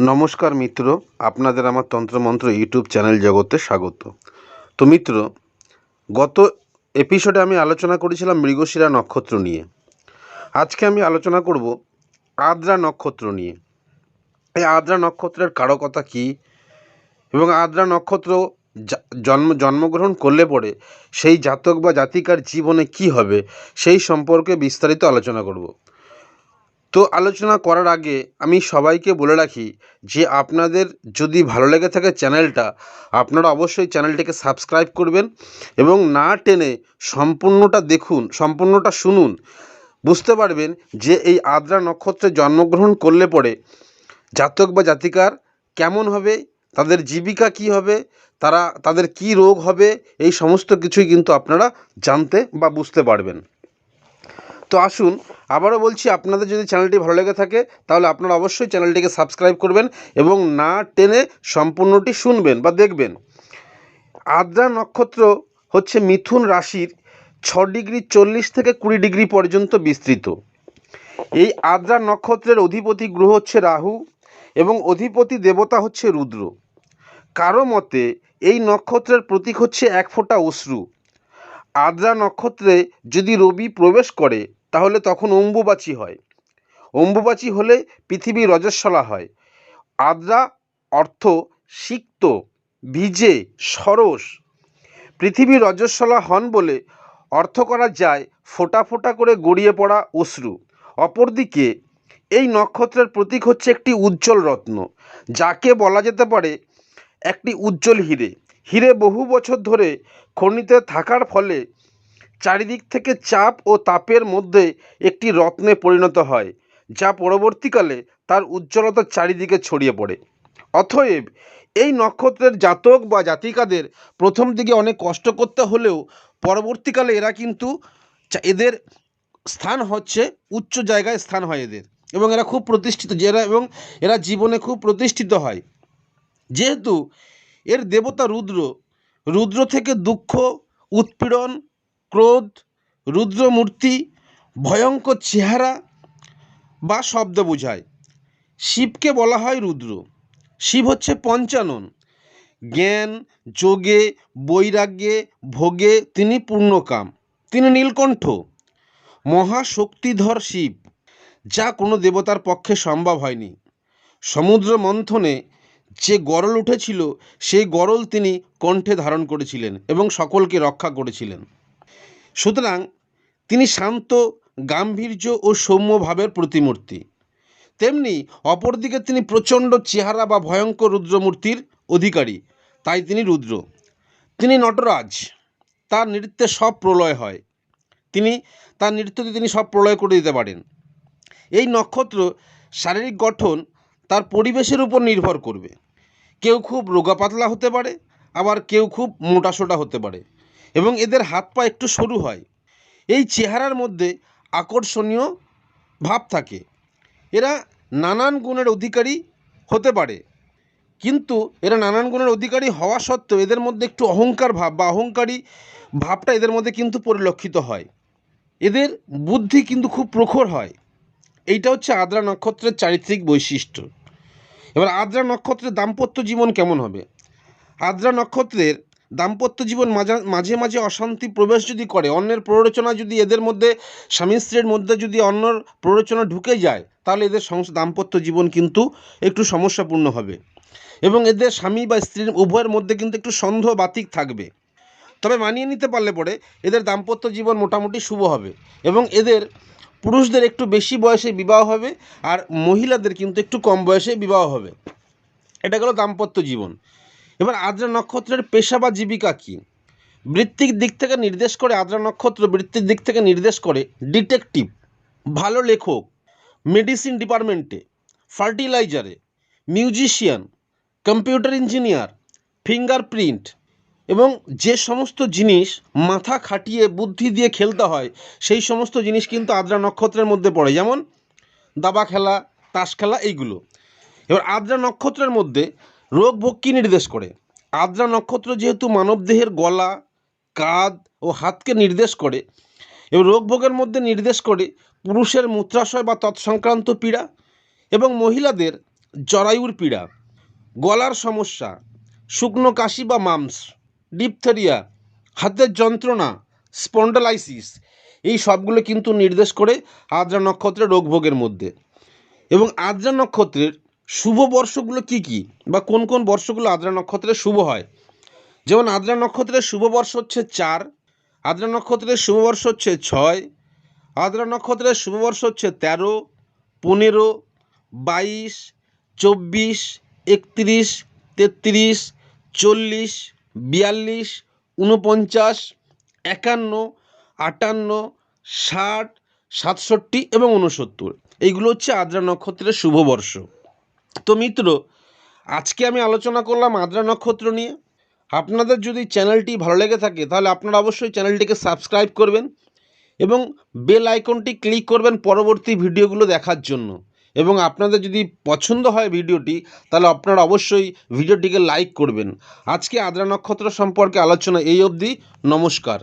নমস্কার মিত্র, আপনাদের আমার তন্ত্রমন্ত্র ইউটিউব চ্যানেল জগতে স্বাগত। তো মিত্র, গত এপিসোডে আমি আলোচনা করেছিলাম মৃগশিরা নক্ষত্র নিয়ে। আজকে আমি আলোচনা করব আদ্রা নক্ষত্র নিয়ে। এই আদ্রা নক্ষত্রের কারকতা কী? এবং আদ্রা নক্ষত্র জন্ম, জন্মগ্রহণ করলে পরে সেই জাতক বা জাতিকার জীবনে কি হবে? সেই সম্পর্কে বিস্তারিত আলোচনা করব। তো আলোচনা করার আগে আমি সবাইকে বলে রাখি যে আপনাদের যদি ভালো লেগে থাকে চ্যানেলটা, আপনারা অবশ্যই চ্যানেলটিকে সাবস্ক্রাইব করবেন এবং না টেনে সম্পূর্ণটা দেখুন, সম্পূর্ণটা শুনুন। বুঝতে পারবেন যে এই আদ্রা নক্ষত্রে জন্মগ্রহণ করলে পরে জাতক বা জাতিকার কেমন হবে, তাদের জীবিকা কি হবে, তারা, তাদের কি রোগ হবে, এই সমস্ত কিছুই কিন্তু আপনারা জানতে বা বুঝতে পারবেন। তো আসুন আবারও বলছি, আপনাদের যদি চ্যানেলটি ভালো লেগে থাকে, তাহলে আপনারা অবশ্যই চ্যানেলটিকে সাবস্ক্রাইব করবেন এবং না টেনে সম্পূর্ণটি শুনবেন বা দেখবেন। আদ্রা নক্ষত্র হচ্ছে মিথুন রাশির ছ ডিগ্রি চল্লিশ থেকে কুড়ি ডিগ্রি পর্যন্ত বিস্তৃত। এই আদ্রা নক্ষত্রের অধিপতি গ্রহ হচ্ছে রাহু এবং অধিপতি দেবতা হচ্ছে রুদ্র। কারও মতে এই নক্ষত্রের প্রতীক হচ্ছে এক ফোঁটা অশ্রু। আদ্রা নক্ষত্রে যদি রবি প্রবেশ করে তাহলে তখন অম্বুবাচী হয়। অম্বুবাচী হলে পৃথিবী রজস্বলা হয়। আদ্রা অর্থ সিক্ত, ভিজে, সরস। পৃথিবী রজস্বলা হন বলে অর্থ করা যায় ফোটা ফোটা করে গড়িয়ে পড়া অশ্রু। অপরদিকে এই নক্ষত্রের প্রতীক হচ্ছে একটি উজ্জ্বল রত্ন, যাকে বলা যেতে পারে একটি উজ্জ্বল হিরে। হিরে বহু বছর ধরে খনিতে থাকার ফলে চারিদিক থেকে চাপ ও তাপের মধ্যে একটি রত্নে পরিণত হয়, যা পরবর্তীকালে তার উজ্জ্বলতা চারিদিকে ছড়িয়ে পড়ে। অতএব এই নক্ষত্রের জাতক বা জাতিকাদের প্রথম দিকে অনেক কষ্ট করতে হলেও পরবর্তীকালে এরা কিন্তু এদের স্থান হচ্ছে উচ্চ জায়গায় স্থান হয় এদের এবং এরা খুব প্রতিষ্ঠিত, যে এরা এবং এরা জীবনে খুব প্রতিষ্ঠিত হয়। যেহেতু এর দেবতা রুদ্র রুদ্র থেকে দুঃখ, উৎপীড়ন ক্রোধ, রুদ্রমূর্তি, ভয়ঙ্কর চেহারা বা শব্দ বোঝায়। শিবকে বলা হয় রুদ্র। শিব হচ্ছে পঞ্চানন। জ্ঞান, যোগে, বৈরাগ্যে, ভোগে, তিনি পূর্ণকাম। তিনি নীলকণ্ঠ। মহাশক্তিধর শিব, যা কোনো দেবতার পক্ষে সম্ভব হয়নি। সমুদ্র মন্থনে যে গরল উঠেছিল, সেই গরল তিনি কণ্ঠে ধারণ করেছিলেন এবং সকলকে রক্ষা করেছিলেন। সুতরাং তিনি শান্ত, গাম্ভীর্য ও সৌম্যভাবের প্রতিমূর্তি। তেমনি অপরদিকে তিনি প্রচণ্ড চেহারা বা ভয়ঙ্কর রুদ্রমূর্তির অধিকারী, তাই তিনি রুদ্র। তিনি নটরাজ, তার নৃত্যে সব প্রলয় হয়। তিনি, তার নৃত্যতে তিনি সব প্রলয় করে দিতে পারেন। এই নক্ষত্র শারীরিক গঠন তার পরিবেশের উপর নির্ভর করবে। কেউ খুব রোগা পাতলা হতে পারে, আবার কেউ খুব মোটাসোটা হতে পারে। এবং এদের হাত পা একটু সরু হয়। এই চেহারার মধ্যে আকর্ষণীয় ভাব থাকে। এরা নানান গুণের অধিকারী হতে পারে, কিন্তু এরা নানান গুণের অধিকারী হওয়া সত্ত্বেও এদের মধ্যে একটু অহংকার ভাব বা অহংকারী ভাবটা এদের মধ্যে কিন্তু পরিলক্ষিত হয়। এদের বুদ্ধি কিন্তু খুব প্রখর হয়। এইটা হচ্ছে আদ্রা নক্ষত্রের চারিত্রিক বৈশিষ্ট্য। এবার আদ্রা নক্ষত্রের দাম্পত্য জীবন কেমন হবে? আদ্রা নক্ষত্রের দাম্পত্য জীবন মাঝা মাঝে অশান্তি প্রবেশ যদি করে, অন্যের প্ররোচনা যদি এদের মধ্যে, স্বামী স্ত্রীর মধ্যে যদি অন্যর প্ররোচনা ঢুকে যায়, তাহলে এদের দাম্পত্য জীবন কিন্তু একটু সমস্যাপূর্ণ হবে। এবং এদের স্বামী বা স্ত্রীর উভয়ের মধ্যে কিন্তু একটু সন্দেহ বাতিক থাকবে। তবে মানিয়ে নিতে পারলে পরে এদের দাম্পত্য জীবন মোটামুটি শুভ হবে এবং এদের পুরুষদের একটু বেশি বয়সে বিবাহ হবে আর মহিলাদের কিন্তু একটু কম বয়সে বিবাহ হবে। এটা গেল দাম্পত্য জীবন। এবার আদ্রা নক্ষত্রের পেশা বা জীবিকা কী? বৃত্তিক দিক থেকে নির্দেশ করে আদ্রা নক্ষত্র বৃত্তির দিক থেকে নির্দেশ করে ডিটেকটিভ, ভালো লেখক, মেডিসিন ডিপার্টমেন্টে, ফার্টিলাইজারে, মিউজিশিয়ান, কম্পিউটার ইঞ্জিনিয়ার, ফিঙ্গারপ্রিন্ট এবং যে সমস্ত জিনিস মাথা খাটিয়ে বুদ্ধি দিয়ে খেলতে হয়, সেই সমস্ত জিনিস কিন্তু আদ্রা নক্ষত্রের মধ্যে পড়ে। যেমন দাবা খেলা, তাস খেলা, এইগুলো। এবার আদ্রা নক্ষত্রের মধ্যে রোগ ভোগ কী নির্দেশ করে। আদ্রা নক্ষত্র যেহেতু মানবদেহের গলা, কাঁধ ও হাতকে নির্দেশ করে, এবং রোগ ভোগের মধ্যে নির্দেশ করে পুরুষের মূত্রাশয় বা তৎসংক্রান্ত পীড়া এবং মহিলাদের জরায়ুর পীড়া, গলার সমস্যা, শুকনো কাশি বা মামস, ডিপথেরিয়া, হাতের যন্ত্রণা, স্পন্ডালাইসিস, এই সবগুলো কিন্তু নির্দেশ করে আদ্রা নক্ষত্রের রোগভোগের মধ্যে। এবং আদ্রা নক্ষত্রের শুভ বর্ষগুলো কি কি? বা কোন কোন বর্ষগুলো আদ্রা নক্ষত্রের শুভ হয়? যেমন আদ্রা নক্ষত্রের শুভ বর্ষ হচ্ছে চার, আদ্রা নক্ষত্রের শুভ বর্ষ হচ্ছে ছয়, আদ্রা নক্ষত্রের শুভ বর্ষ হচ্ছে তেরো, পনেরো, বাইশ, চব্বিশ, একত্রিশ, তেত্রিশ, চল্লিশ, বিয়াল্লিশ উনপঞ্চাশ একান্ন, আটান্ন, ষাট, সাতষট্টি এবং উনসত্তর এইগুলো হচ্ছে আদ্রা নক্ষত্রের শুভ বর্ষ। তো মিত্র, আজকে আমি আলোচনা করলাম আদ্রা নক্ষত্র নিয়ে। আপনাদের যদি চ্যানেলটি ভালো লেগে থাকে, তাহলে আপনারা অবশ্যই চ্যানেলটিকে সাবস্ক্রাইব করবেন এবং বেল আইকনটি ক্লিক করবেন পরবর্তী ভিডিওগুলো দেখার জন্য। এবং আপনাদের যদি পছন্দ হয় ভিডিওটি, তাহলে আপনারা অবশ্যই ভিডিওটিকে লাইক করবেন। আজকে আদ্রা নক্ষত্র সম্পর্কে আলোচনা এই অবধি, নমস্কার।